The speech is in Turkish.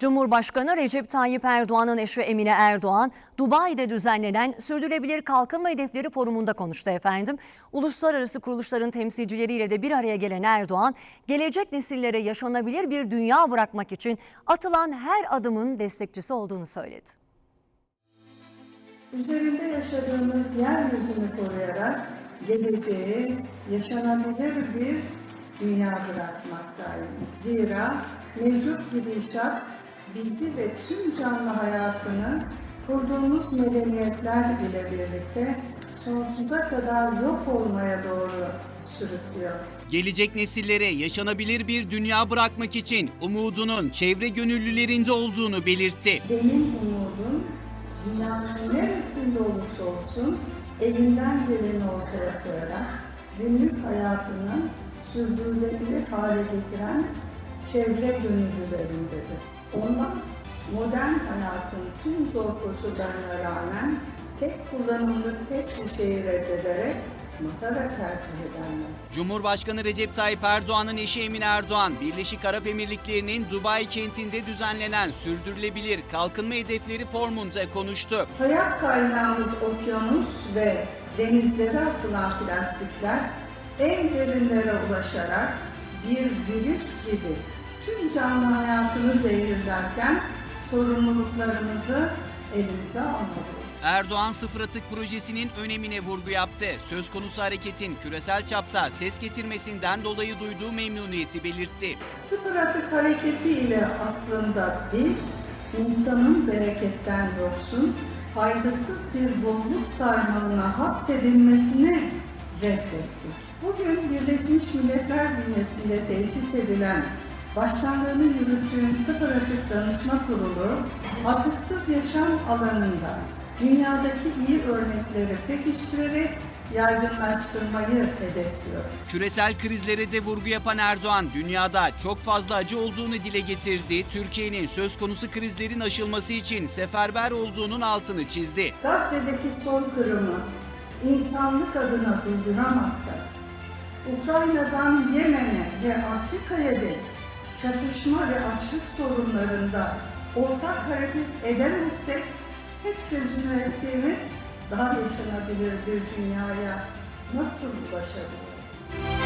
Cumhurbaşkanı Recep Tayyip Erdoğan'ın eşi Emine Erdoğan, Dubai'de düzenlenen Sürdürülebilir Kalkınma Hedefleri Forumu'nda konuştu efendim. Uluslararası kuruluşların temsilcileriyle de bir araya gelen Erdoğan, gelecek nesillere yaşanabilir bir dünya bırakmak için atılan her adımın destekçisi olduğunu söyledi. Üzerinde yaşadığımız yeryüzünü koruyarak geleceğe yaşanabilir bir dünya bırakmaktayız. Zira mevcut gidişat bizi ve tüm canlı hayatını kurduğumuz medeniyetler ile birlikte sonsuza kadar yok olmaya doğru sürüklüyor. Gelecek nesillere yaşanabilir bir dünya bırakmak için umudunun çevre gönüllülerinde olduğunu belirtti. Benim umudum dünyanın neresinde olursa olsun elinden geleni ortaya koyarak günlük hayatını sürdürülebilir hale getiren çevre gönüllülerindedir. Onlar modern hayatın tüm zor koşullarına rağmen tek kullanımlık pek bir şeyi reddederek matara tercih ederler. Cumhurbaşkanı Recep Tayyip Erdoğan'ın eşi Emine Erdoğan, Birleşik Arap Emirlikleri'nin Dubai kentinde düzenlenen Sürdürülebilir Kalkınma Hedefleri Forumu'nda konuştu. Hayat kaynağımız okyanus ve denizlere atılan plastikler en derinlere ulaşarak bir virüs gibi tüm canlı hayatını zehirlerken sorumluluklarımızı elimize almalıyız. Erdoğan Sıfır Atık Projesi'nin önemine vurgu yaptı. Söz konusu hareketin küresel çapta ses getirmesinden dolayı duyduğu memnuniyeti belirtti. Sıfır atık hareketiyle aslında biz insanın bereketten yoksun, faydasız bir bolluk sarmalına hapsedilmesini reddettik. Bugün Birleşmiş Milletler bünyesinde tesis edilen başkanlığını yürüttüğüm Sıfır Atık Danışma Kurulu, atıksız yaşam alanında dünyadaki iyi örnekleri pekiştirerek yaygınlaştırmayı hedefliyor. Küresel krizlere de vurgu yapan Erdoğan, dünyada çok fazla acı olduğunu dile getirdi. Türkiye'nin söz konusu krizlerin aşılması için seferber olduğunun altını çizdi. Gazze'deki soykırımı insanlık adına durduramazsak, Ukrayna'dan Yemen'e ve Afrika'ya dek çatışma ve açlık sorunlarında ortak hareket edemezsek, hep sözünü ettiğimiz daha yaşanabilir bir dünyaya nasıl ulaşabiliriz?